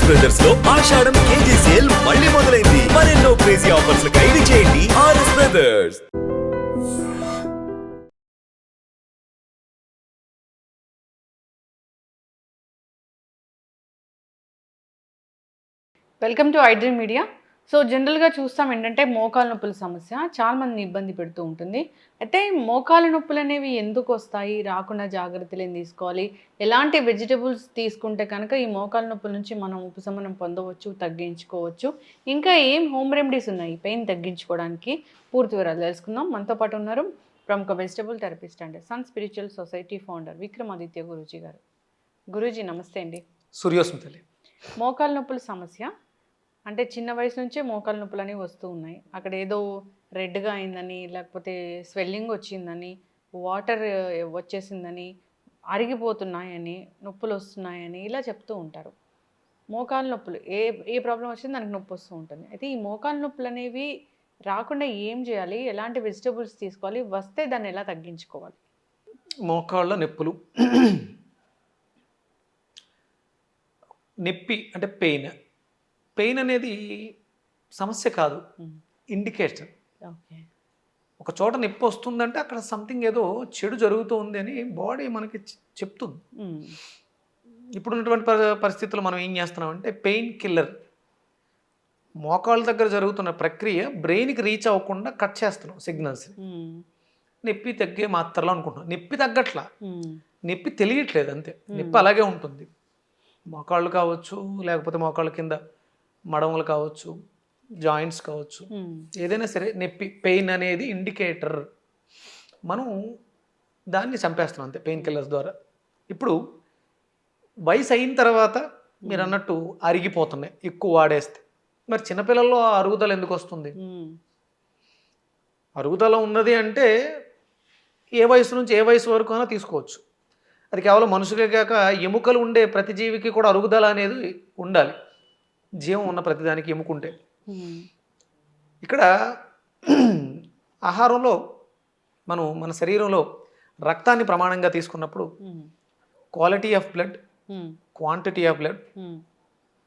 RS బ్రదర్స్లో ఆషాఢం KG sale మళ్ళీ మొదలైంది. మరెన్నో క్రేజీ ఆఫర్స్ ఖైదీ చేయండి RS brothers welcome to iDream media so జనరల్గా చూస్తాం ఏంటంటే మోకాల నొప్పుల సమస్య చాలా మందిని ఇబ్బంది పెడుతూ ఉంటుంది. అయితే మోకాల నొప్పులు అనేవి ఎందుకు వస్తాయి? రాకుండా జాగ్రత్తలు ఏం తీసుకోవాలి? ఎలాంటి వెజిటబుల్స్ తీసుకుంటే కనుక ఈ మోకాల నొప్పుల నుంచి మనం ఉపశమనం పొందవచ్చు తగ్గించుకోవచ్చు? ఇంకా ఏం హోమ్ రెమెడీస్ ఉన్నాయి? పెయిన్ తగ్గించుకోవడానికి పూర్తి వివరాలు తెలుసుకుందాం. మనతో పాటు ఉన్నారు ప్రముఖ vegetable therapist and sun spiritual society founder Vikramaditya Guruji గారు. గురూజీ నమస్తే అండి. సూర్యోస్మితలి. మోకాలు నొప్పుల సమస్య అంటే చిన్న వయసు నుంచే మోకాలు నొప్పులు అనేవి వస్తూ ఉన్నాయి. అక్కడ ఏదో రెడ్గా అయిందని లేకపోతే స్వెల్లింగ్ వచ్చిందని వాటర్ వచ్చేసిందని అరిగిపోతున్నాయని నొప్పులు వస్తున్నాయని ఇలా చెప్తూ ఉంటారు. మోకాలు నొప్పులు ఏ ఏ ప్రాబ్లం వచ్చింది దానికి నొప్పి వస్తూ ఉంటుంది. అయితే ఈ మోకాలు నొప్పులు అనేవి రాకుండా ఏం చేయాలి? ఎలాంటి వెజిటబుల్స్ తీసుకోవాలి? వస్తే దాన్ని ఎలా తగ్గించుకోవాలి? మోకాళ్ళ నొప్పులు. నొప్పి అంటే పెయిన్. పెయిన్ అనేది సమస్య కాదు. ఇండికేషన్ ఒక చోట నొప్పి వస్తుందంటే అక్కడ సంథింగ్ ఏదో చెడు జరుగుతుంది అని బాడీ మనకి చెప్తుంది. ఇప్పుడు ఉన్నటువంటి పరి- పరిస్థితుల్లో మనం ఏం చేస్తున్నామంటే పెయిన్ కిల్లర్ మోకాళ్ళ దగ్గర జరుగుతున్న ప్రక్రియ బ్రెయిన్కి రీచ్ అవ్వకుండా కట్ చేస్తున్నాం సిగ్నల్స్ని నొప్పి తగ్గే మాత్రలు అనుకుంటున్నాం. నొప్పి తగ్గట్లా. నొప్పి తెలియట్లేదు అంతే. నొప్పి అలాగే ఉంటుంది. మోకాళ్ళు కావచ్చు లేకపోతే మోకాళ్ళ కింద మడమలు కావచ్చు జాయింట్స్ కావచ్చు. ఏదైనా సరే నొప్పి పెయిన్ అనేది ఇండికేటర్. మనం దాన్ని చంపేస్తున్నాం అంతే పెయిన్ కిల్లర్స్ ద్వారా. ఇప్పుడు వయసు అయిన తర్వాత మీరు అన్నట్టు అరిగిపోతున్నాయి ఎక్కువ వాడేస్తే. మరి చిన్నపిల్లల్లో ఆ అరుగుదల ఎందుకు వస్తుంది? అరుగుదల ఉన్నది అంటే ఏ వయసు నుంచి ఏ వయసు వరకు అయినా తీసుకోవచ్చు. అది కేవలం మనుషులే కాక ఎముకలు ఉండే ప్రతి జీవికి కూడా అరుగుదల అనేది ఉండాలి. జీవం ఉన్న ప్రతిదానికి ఎముకుంటే. ఇక్కడ ఆహారంలో మనం మన శరీరంలో రక్తాన్ని ప్రమాణంగా తీసుకున్నప్పుడు quality of blood quantity of blood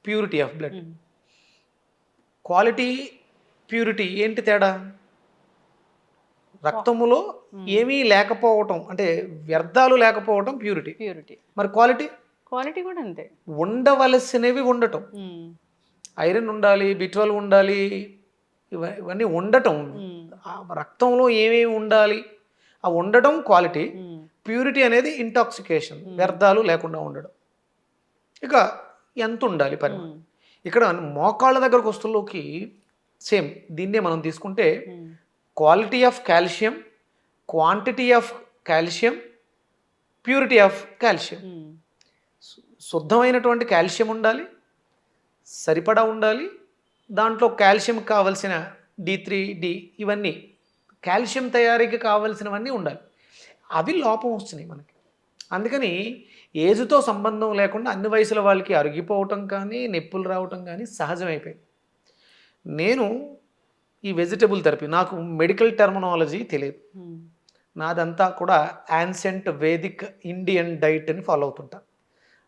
purity of blood quality purity ఏంటి తేడా? రక్తములో ఏమీ లేకపోవటం అంటే వ్యర్థాలు లేకపోవటం ప్యూరిటీ ప్యూరిటీ మరి క్వాలిటీ క్వాలిటీ కూడా అంతే. ఉండవలసినవి ఉండటం. ఐరన్ ఉండాలి బిట్వల్ ఉండాలి ఇవ- ఇవన్నీ ఉండటం. రక్తంలో ఏమేమి ఉండాలి ఆ ఉండటం క్వాలిటీ ప్యూరిటీ అనేది ఇంటాక్సికేషన్ వ్యర్థాలు లేకుండా ఉండడం. ఇక ఎంత ఉండాలి పరిమాణం? ఇక్కడ మోకాళ్ళ దగ్గరకు వస్తుల్లోకి సేమ్ దీన్నే మనం తీసుకుంటే quality of calcium quantity of calcium purity of calcium శుద్ధమైనటువంటి calcium ఉండాలి సరిపడా ఉండాలి. దాంట్లో కాల్షియం కావలసిన డి త్రీ డి ఇవన్నీ కాల్షియం తయారీకి కావలసినవన్నీ ఉండాలి. అవి లోపం వస్తున్నాయి మనకి. అందుకని ఏజ్తో సంబంధం లేకుండా అన్ని వయసుల వాళ్ళకి అరిగిపోవటం కానీ నొప్పులు రావటం కానీ సహజమైపోయింది. నేను ఈ వెజిటబుల్ థెరపీ నాకు మెడికల్ టెర్మినాలజీ తెలియదు. నాదంతా కూడా యాన్సెంట్ వేదిక్ ఇండియన్ డైట్ అని ఫాలో అవుతుంటా.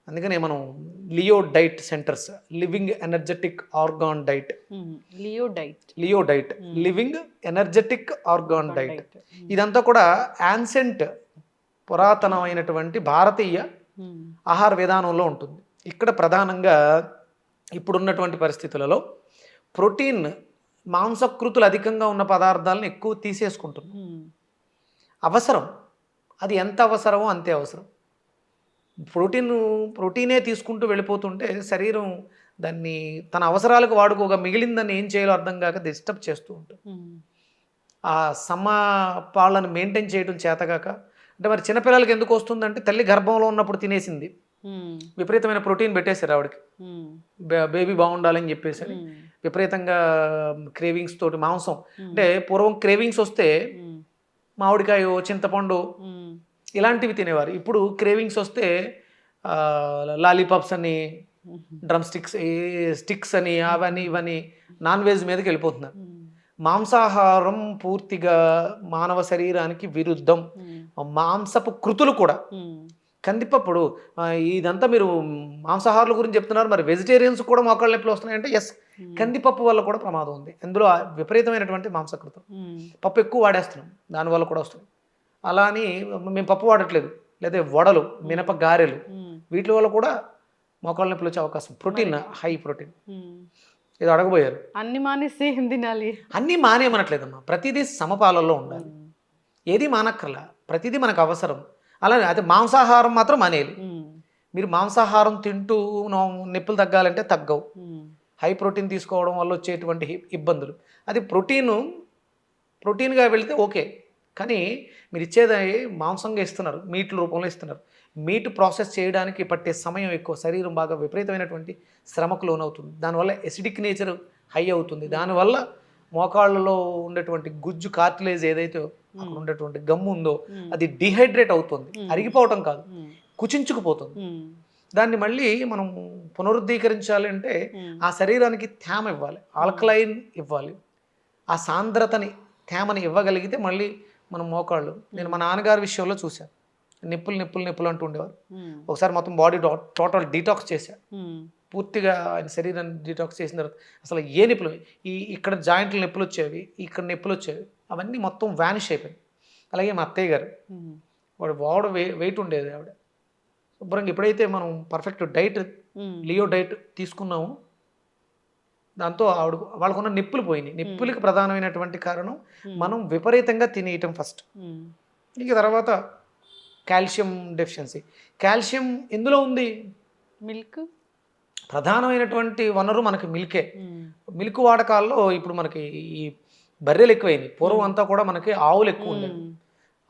అందుకనే మనం Leo diet centres living energetic organ diet. Leo diet Leo diet living energetic organ diet. ఇదంతా కూడా యాన్సెంట్ పురాతనమైనటువంటి భారతీయ ఆహార విధానంలో ఉంటుంది. ఇక్కడ ప్రధానంగా ఇప్పుడున్నటువంటి పరిస్థితులలో ప్రోటీన్ మాంసకృతులు అధికంగా ఉన్న పదార్థాలను ఎక్కువ తీసేసుకుంటున్నాం. అవసరం. అది ఎంత అవసరమో అంతే అవసరం. ప్రోటీన్ ప్రోటీనే తీసుకుంటూ వెళ్ళిపోతుంటే శరీరం దాన్ని తన అవసరాలకు వాడుకోగా మిగిలిందని ఏం చేయాలో అర్థం కాక డిస్టర్బ్ చేస్తూ ఉంటుంది. ఆ సమపాళ్ళను మెయింటైన్ చేయడం చేతగాక అంటే మరి చిన్నపిల్లలకి ఎందుకు వస్తుందంటే తల్లి గర్భంలో ఉన్నప్పుడు తినేసింది. విపరీతమైన ప్రోటీన్ పెట్టేశారు ఆవిడకి. బేబీ బాగుండాలని చెప్పేసి. విపరీతంగా క్రేవింగ్స్ తోటి మాంసం. అంటే పూర్వం క్రేవింగ్స్ వస్తే మామిడికాయ చింతపండు ఇలాంటివి తినేవారు. ఇప్పుడు క్రేవింగ్స్ వస్తే లాలీపాప్స్ అని డ్రమ్ స్టిక్స్ స్టిక్స్ అని అవని ఇవని నాన్ వెజ్ మీదకి వెళ్ళిపోతున్నారు. మాంసాహారం పూర్తిగా మానవ శరీరానికి విరుద్ధం. మాంసపు కృతులు కూడా. కందిపప్పుడు ఇదంతా మీరు మాంసాహారుల గురించి చెప్తున్నారు. మరి వెజిటేరియన్స్ కూడా మోకాళ్ళ నొప్పులు వస్తున్నాయంటే ఎస్ కందిపప్పు వల్ల కూడా ప్రమాదం ఉంది. అందులో విపరీతమైనటువంటి మాంసకృతం. పప్పు ఎక్కువ వాడేస్తున్నాం. దానివల్ల కూడా వస్తుంది. అలా అని మేము పప్పు వాడట్లేదు. లేదా వడలు మినప గారెలు. వీటి వల్ల కూడా మోకాళ్ళ నొప్పులు వచ్చే అవకాశం. Protein high protein. ఇది అడగబోయారు. అన్ని మానేసి ఏం తినాలి. అన్నీ మానేయమనట్లేదమ్మా ప్రతిదీ సమపాలల్లో ఉండాలి. ఏది మానక్కర్లా. ప్రతిదీ మనకు అవసరం. అలానే అయితే మాంసాహారం మాత్రం మానేయాలి. మీరు మాంసాహారం తింటూ నొప్పులు తగ్గాలంటే తగ్గవు. హై ప్రోటీన్ తీసుకోవడం వల్ల వచ్చేటువంటి ఇబ్బందులు. అది ప్రోటీను ప్రోటీన్గా వెళ్తే ఓకే. కానీ మీరు ఇచ్చేది మాంసంగా ఇస్తున్నారు మీట్ల రూపంలో ఇస్తున్నారు. మీట్ ప్రాసెస్ చేయడానికి పట్టే సమయం ఎక్కువ శరీరం బాగా విపరీతమైనటువంటి శ్రమకు లోనవుతుంది. దానివల్ల ఎసిడిక్ నేచర్ హై అవుతుంది. దానివల్ల మోకాళ్ళలో ఉండేటువంటి గుజ్జు కార్టిలేజ్ ఏదైతే అక్కడ ఉండేటువంటి గమ్ము ఉందో అది డిహైడ్రేట్ అవుతుంది. అరిగిపోవటం కాదు. కుచించుకుపోతుంది. దాన్ని మళ్ళీ మనం పునరుద్ధీకరించాలి అంటే ఆ శరీరానికి తేమ ఇవ్వాలి ఆల్కలైన్ ఇవ్వాలి. ఆ సాంద్రతని తేమని ఇవ్వగలిగితే మళ్ళీ మనం మోకాళ్ళు. నేను మా నాన్నగారి విషయంలో చూశాను నిప్పులు నిప్పులు నిప్పులు అంటూ ఉండేవారు. ఒకసారి మొత్తం బాడీ టోటల్ డీటాక్స్ చేశారు ఉమ్, పూర్తిగా ఆయన శరీరాన్ని డీటాక్స్ చేసిన తర్వాత అసలు ఏ నొప్పులు? ఈ ఇక్కడ జాయింట్లు నొప్పులు వచ్చేవి ఇక్కడ నొప్పులు వచ్చేవి అవన్నీ మొత్తం వ్యానిష్ అయిపోయాయి అలాగే మా అత్తయ్య గారు. వాడు వాడు వెయిట్ ఉండేది ఆవిడ. శుభ్రంగా ఎప్పుడైతే మనం పర్ఫెక్ట్ డైట్ లియో డైట్ తీసుకున్నాము. దాంతో ఆవిడ వాళ్ళకున్న నిప్పులు పోయినాయి. నిప్పులకి ప్రధానమైనటువంటి కారణం మనం విపరీతంగా తినేయటం ఫస్ట్. ఇక తర్వాత కాల్షియం డెఫిషియన్సీ. కాల్షియం ఎందులో ఉంది? మిల్క్? ప్రధానమైనటువంటి వనరు మనకి మిల్కే. మిల్క్ వాడకాల్లో ఇప్పుడు మనకి ఈ బర్రెలు ఎక్కువైనాయి. పూర్వం అంతా కూడా మనకి ఆవులు ఎక్కువ ఉండేవి.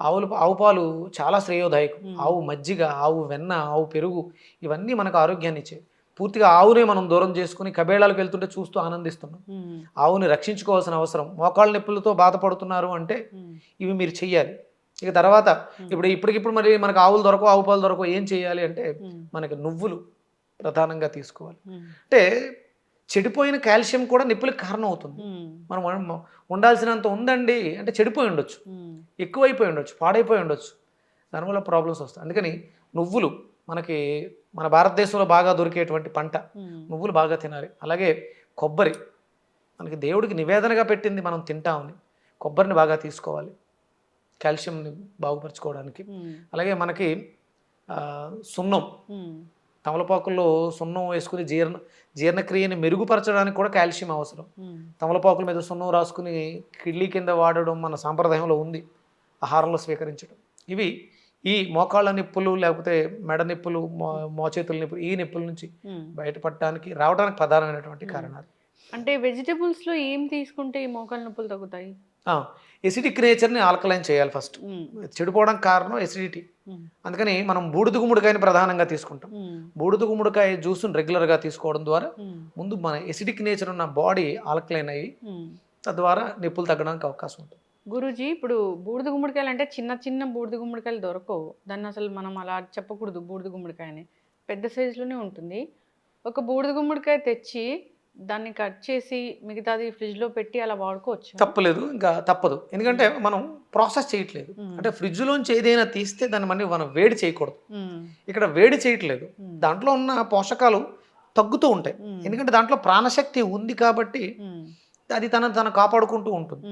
ఆవులు ఆవు పాలు చాలా శ్రేయోదాయకం. ఆవు మజ్జిగ ఆవు వెన్న ఆవు పెరుగు ఇవన్నీ మనకు ఆరోగ్యాన్ని ఇచ్చేవి పూర్తిగా ఆవునే మనం దూరం చేసుకుని కబేళాలకు వెళ్తుంటే చూస్తూ ఆనందిస్తున్నాం. ఆవుని రక్షించుకోవాల్సిన అవసరం. మోకాళ్ళ నొప్పులతో బాధపడుతున్నారు అంటే ఇవి మీరు చెయ్యాలి. ఇక తర్వాత ఇప్పుడు ఇప్పటికిప్పుడు మరి మనకు ఆవులు దొరకవు ఆవు పాలు దొరకవు ఏం చేయాలి అంటే మనకి నువ్వులు ప్రధానంగా తీసుకోవాలి. అంటే చెడిపోయిన కాల్షియం కూడా నొప్పులకు కారణం అవుతుంది మనం ఉండాల్సినంత ఉందండి అంటే చెడిపోయి ఉండొచ్చు. ఎక్కువైపోయి ఉండొచ్చు పాడైపోయి ఉండొచ్చు. దానివల్ల ప్రాబ్లమ్స్ వస్తాయి. అందుకని నువ్వులు మనకి మన భారతదేశంలో బాగా దొరికేటువంటి పంట నువ్వులు బాగా తినాలి. అలాగే కొబ్బరి. మనకి దేవుడికి నివేదనగా పెట్టింది మనం తింటామని. కొబ్బరిని బాగా తీసుకోవాలి. కాల్షియంని బాగుపరచుకోవడానికి. అలాగే మనకి సున్నం. తమలపాకుల్లో సున్నం వేసుకుని జీర్ణ జీర్ణక్రియని మెరుగుపరచడానికి కూడా కాల్షియం అవసరం. తమలపాకుల మీద సున్నం రాసుకుని కిడ్లీ కింద వాడడం మన సాంప్రదాయంలో ఉంది. ఆహారంలో స్వీకరించడం. ఇవి ఈ మోకాళ్ళ నిప్పులు లేకపోతే మెడ నిప్పులు మో మోచేతుల నిప్పులు ఈ నిప్పుల నుంచి. బయటపడటానికి రావడానికి ప్రధానమైనటువంటి కారణాలు. అంటే వెజిటబుల్స్లో ఏం తీసుకుంటే ఈ మోకాలు నొప్పులు తగ్గుతాయి? ఎసిడిక్ నేచర్ని ఆల్కలైన్ చేయాలి ఫస్ట్. చెడిపోవడానికి కారణం ఎసిడిటీ అందుకని మనం బూడిద గుమ్మడికాయని ప్రధానంగా తీసుకుంటాం. బూడిద గుమ్మడికాయ జ్యూస్ని రెగ్యులర్గా తీసుకోవడం ద్వారా ముందు మన ఎసిడిక్ నేచర్ ఉన్న బాడీ ఆల్కలైన్ అయ్యి. తద్వారా నిప్పులు తగ్గడానికి అవకాశం ఉంటుంది. గురూజీ ఇప్పుడు బూడిద గుమ్మడికాయలు అంటే చిన్న చిన్న బూడిద గుమ్మడికాయలు దొరకవు. దాన్ని అసలు మనం అలా చెప్పకూడదు బూడిద గుమ్మడికాయని. పెద్ద సైజులోనే ఉంటుంది. ఒక బూడిద గుమ్మడికాయ తెచ్చి దాన్ని కట్ చేసి మిగతాది ఫ్రిడ్జ్లో పెట్టి అలా వాడుకోవచ్చు. తప్పలేదు ఇంకా తప్పదు. ఎందుకంటే మనం ప్రాసెస్ చేయట్లేదు. అంటే ఫ్రిడ్జ్లోంచి ఏదైనా తీస్తే దాన్ని మళ్ళీ మనం వేడి చేయకూడదు. ఇక్కడ వేడి చేయట్లేదు. దాంట్లో ఉన్న పోషకాలు తగ్గుతూ ఉంటాయి. ఎందుకంటే దాంట్లో ప్రాణశక్తి ఉంది కాబట్టి అది తన తను కాపాడుకుంటూ ఉంటుంది.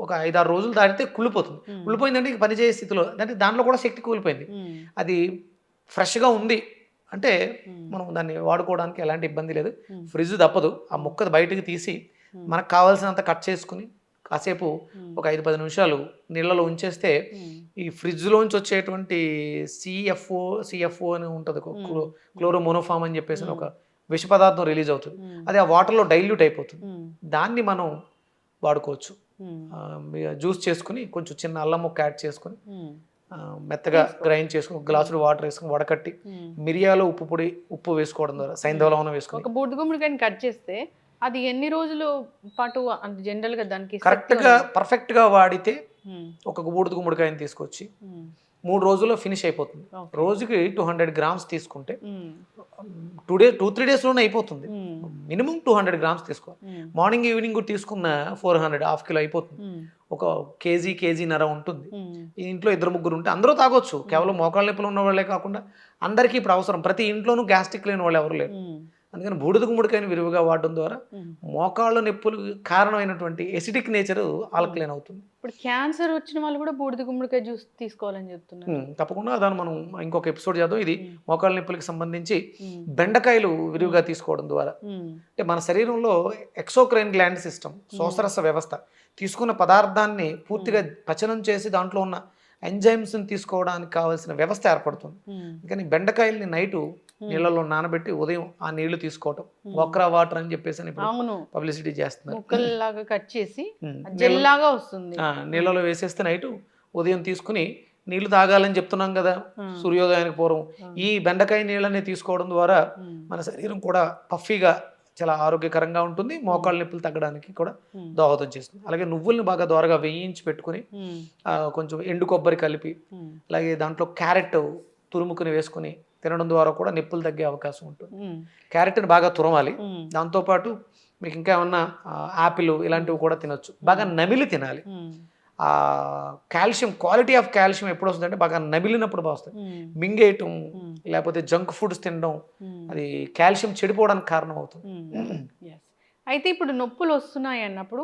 ఒక ఐదారు రోజులు దాటితే కుళ్ళిపోతుంది. కుళ్ళిపోయిందంటే ఇక పనిచేసే స్థితిలో అంటే దాంట్లో కూడా శక్తి కూలిపోయింది. అది ఫ్రెష్గా ఉంది. అంటే. మనం దాన్ని వాడుకోవడానికి ఎలాంటి ఇబ్బంది లేదు. ఫ్రిడ్జ్ తప్పదు. ఆ ముక్క బయటకు తీసి మనకు కావాల్సినంత కట్ చేసుకుని కాసేపు. ఒక ఐదు పది నిమిషాలు నీళ్ళలో ఉంచేస్తే ఈ ఫ్రిడ్జ్లోంచి వచ్చేటువంటి సిఎఫ్ఓ సిఎఫ్ఓ అని ఉంటుంది. క్లోరోమోనోఫామ్ అని చెప్పేసి ఒక విష పదార్థం రిలీజ్ అవుతుంది. అది ఆ వాటర్లో డైల్యూట్ అయిపోతుంది. దాన్ని మనం వాడుకోవచ్చు. జ్యూస్ చేసుకుని కొంచెం చిన్న అల్లం ముక్క యాడ్ చేసుకుని ఆ, మెత్తగా గ్రైండ్ చేసుకుని ఒక గ్లాసుడు వాటర్ వేసుకుని వడకట్టి ఉమ్. మిరియాలు ఉప్పు పొడి ఉప్పు వేసుకోవడం ద్వారా సైంధవ లవణం వేసుకుని. ఒక బూడిద గుమ్మడికాయని కట్ చేస్తే అది ఎన్ని రోజులు పాటు జనరల్గా దానికి శక్తి కరెక్ట్గా పర్ఫెక్ట్గా వాడితే ఉమ్, ఒక బూడిద గుమ్మడికాయని తీసుకొచ్చి మూడు రోజుల్లో ఫినిష్ అయిపోతుంది. రోజుకి టూ హండ్రెడ్ గ్రామ్స్ తీసుకుంటే టూ డే టూ త్రీ డేస్లోనే అయిపోతుంది. మినిమం టూ హండ్రెడ్ గ్రామ్స్ తీసుకోవాలి. మార్నింగ్ ఈవినింగ్ తీసుకున్న ఫోర్ హండ్రెడ్ హాఫ్ కిలో అయిపోతుంది. ఒక కేజీ కేజీన్నర ఉంటుంది. ఉమ్, ఈ ఇంట్లో ఇద్దరు ముగ్గురు ఉంటే అందరూ తాగొచ్చు. కేవలం మోకాళ్ళ నొప్పులు ఉన్న వాళ్ళే కాకుండా అందరికీ ఇప్పుడు అవసరం. ప్రతి ఇంట్లోనూ గ్యాస్ట్రిక్ లేని వాళ్ళు ఎవరు లేరు. అందుకని బూడిద గుమ్మడికాయని విరివిగా వాడడం ద్వారా. మోకాళ్ళ నొప్పులు కారణమైనటువంటి ఎసిడిక్ నేచర్ ఆల్కలైన్ అవుతుంది. ఇప్పుడు క్యాన్సర్ వచ్చిన వాళ్ళు కూడా బూడిద గుమ్మడికాయ జ్యూస్ తీసుకోవాలని చెప్తున్నారు. తప్పకుండా దాన్ని మనం ఇంకొక ఎపిసోడ్ చేద్దాం. ఇది. మోకాళ్ళ నొప్పులకి సంబంధించి బెండకాయలు విరివిగా తీసుకోవడం ద్వారా. అంటే మన శరీరంలో ఎక్సోక్రైన్ గ్లాండ్ సిస్టమ్ శోసరస వ్యవస్థ తీసుకున్న పదార్థాన్ని పూర్తిగా పచనం చేసి దాంట్లో ఉన్న ఎంజైమ్స్ని తీసుకోవడానికి కావాల్సిన వ్యవస్థ ఏర్పడుతుంది. కానీ బెండకాయల్ని నైటు నీళ్ళలో నానబెట్టి ఉదయం ఆ నీళ్ళు తీసుకోవటం. వక్రా వాటర్ అని చెప్పేసి ఇప్పుడు పబ్లిసిటీ చేస్తున్నారు. కట్ చేసి వస్తుంది. నీళ్ళలో వేసేస్తే నైటు ఉదయం తీసుకుని నీళ్ళు తాగాలని చెప్తున్నాం కదా సూర్యోదయానికి పూర్వం. ఈ బెండకాయ నీళ్ళని తీసుకోవడం ద్వారా మన శరీరం కూడా పఫీగా చాలా ఆరోగ్యకరంగా ఉంటుంది. మోకాళ్ళ నొప్పులు తగ్గడానికి కూడా దోహదం చేస్తుంది. అలాగే నువ్వుల్ని బాగా దోరగా వేయించి పెట్టుకుని కొంచెం ఎండు కొబ్బరి కలిపి అలాగే దాంట్లో క్యారెట్ తురుముకుని వేసుకుని తినడం ద్వారా కూడా నొప్పులు తగ్గే అవకాశం ఉంటుంది. క్యారెట్ని బాగా తురమాలి. ఉమ్, దాంతోపాటు మీకు ఇంకా ఏమన్నా యాపిల్ ఇలాంటివి కూడా తినొచ్చు. బాగా నమిలి తినాలి. ఆ కాల్షియం క్వాలిటీ ఆఫ్ కాల్షియం ఎప్పుడు వస్తుందంటే బాగా నమిలినప్పుడు బాగా వస్తుంది మింగేయటం లేకపోతే జంక్ ఫుడ్స్ తినడం. అది కాల్షియం చెడిపోవడానికి కారణం అవుతుంది. అయితే ఇప్పుడు నొప్పులు వస్తున్నాయి అన్నప్పుడు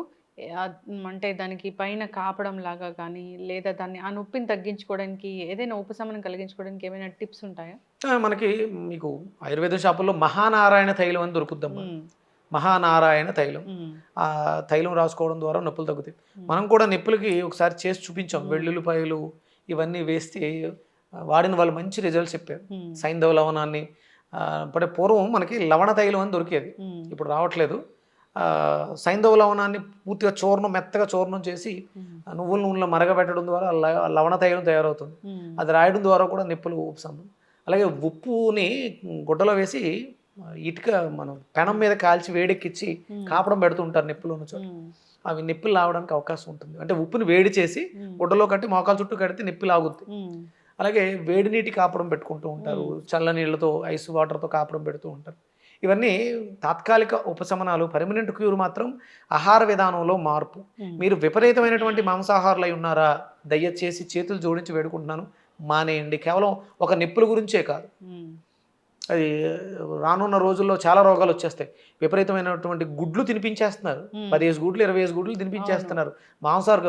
అంటే దానికి పైన కాపడం లాగా కానీ లేదా దాన్ని ఆ నొప్పిని తగ్గించుకోవడానికి ఏదైనా ఉపశమనం కలిగించుకోవడానికి ఏమైనా టిప్స్ ఉంటాయా? మనకి మీకు ఆయుర్వేద షాపుల్లో మహానారాయణ తైలం అని దొరుకుద్దమ్మా ఉమ్, మహానారాయణ తైలం. ఆ తైలం రాసుకోవడం ద్వారా నొప్పులు తగ్గుతాయి. మనం కూడా నొప్పులకి ఒకసారి చేసి చూపించాం. వెల్లుల్లిపాయలు ఇవన్నీ వేస్తే వాడిన వాళ్ళు మంచి రిజల్ట్స్ చెప్పారు. సైంధవ లవణాన్ని అంటే పూర్వం మనకి లవణ తైలం అని దొరికేది. ఇప్పుడు రావట్లేదు. సైంధవ లవణాన్ని పూర్తిగా చూర్ణం మెత్తగా చూర్ణం చేసి నువ్వుల నూనెలో మరగబెట్టడం ద్వారా లవణ తైలం తయారవుతుంది. అది రాయడం ద్వారా కూడా నొప్పులు ఉపశమనం. అలాగే ఉప్పుని గుడ్డలో వేసి ఇటుక మనం పెనం మీద కాల్చి వేడెక్కిచ్చి కాపడం పెడుతూ ఉంటారు నొప్పులు ఉన్న చోట అవి నొప్పులు లాగడానికి అవకాశం ఉంటుంది. అంటే ఉప్పుని వేడి చేసి గుడ్డలో కట్టి మోకాలు చుట్టూ కడితే నొప్పి లాగుద్ది. అలాగే వేడి నీటి కాపడం పెట్టుకుంటూ ఉంటారు. చల్ల నీళ్ళతో ఐస్ వాటర్తో కాపడం పెడుతూ ఉంటారు. ఇవన్నీ తాత్కాలిక ఉపశమనాలు పర్మనెంట్ క్యూర్ మాత్రం ఆహార విధానంలో మార్పు. మీరు విపరీతమైనటువంటి మాంసాహారులు అయి ఉన్నారా? దయచేసి చేతులు జోడించి వేడుకుంటున్నాను. మానేయండి. కేవలం ఒక నొప్పుల గురించే కాదు. అది రానున్న రోజుల్లో చాలా రోగాలు వచ్చేస్తాయి. విపరీతమైనటువంటి గుడ్లు తినిపించేస్తున్నారు. పదిహేను గుడ్లు ఇరవై ఐదు గుడ్లు తినిపించేస్తున్నారు. మాంసాహార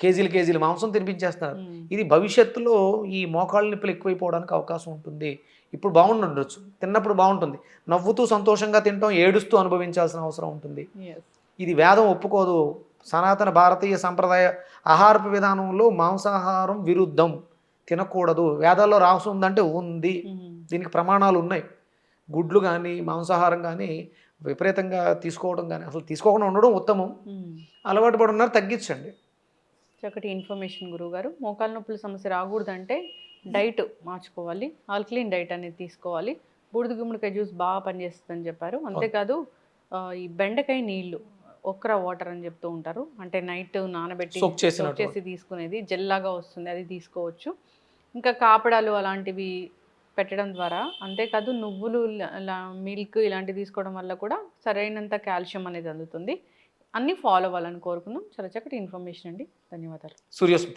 కేజీలు కేజీలు మాంసం తినిపించేస్తున్నారు. ఇది భవిష్యత్తులో ఈ మోకాళ్ళ నొప్పులు ఎక్కువైపోవడానికి అవకాశం ఉంటుంది. ఇప్పుడు బాగుండొచ్చు తిన్నప్పుడు బాగుంటుంది. నవ్వుతూ సంతోషంగా తింటాం ఏడుస్తూ అనుభవించాల్సిన అవసరం ఉంటుంది. ఇది వేదం ఒప్పుకోదు. సనాతన భారతీయ సంప్రదాయ ఆహారపు విధానంలో మాంసాహారం విరుద్ధం. తినకూడదు. వేదాల్లో రాసి ఉందంటే ఉంది. దీనికి ప్రమాణాలు ఉన్నాయి. గుడ్లు కానీ మాంసాహారం కానీ విపరీతంగా తీసుకోవడం కానీ అసలు తీసుకోకుండా ఉండడం ఉత్తమం. అలవాటు పడి ఉన్నారు తగ్గించండి. చక్కటి ఇన్ఫర్మేషన్ గురువుగారు. మోకాళ్ళ నొప్పుల సమస్య రాకూడదంటే డైట్ మార్చుకోవాలి. ఆల్కలీన్ డైట్ అనేది తీసుకోవాలి. బూడిద గుమ్మడికాయ జ్యూస్ బాగా పనిచేస్తుందని చెప్పారు. అంతేకాదు ఈ బెండకాయ నీళ్ళు ఒక్కరా వాటర్ అని చెప్తూ ఉంటారు. అంటే నైట్ నానబెట్టి చేసి తీసుకునేది జెల్లాగా వస్తుంది అది తీసుకోవచ్చు. ఇంకా కాపడాలు అలాంటివి పెట్టడం ద్వారా అంతేకాదు నువ్వులు మిల్క్ ఇలాంటివి తీసుకోవడం వల్ల కూడా సరైనంత కాల్షియం అనేది అందుతుంది. అన్నీ ఫాలో అవ్వాలని కోరుకున్నాం చాలా చక్కటి ఇన్ఫర్మేషన్ అండి. ధన్యవాదాలు. సూర్యస్మిత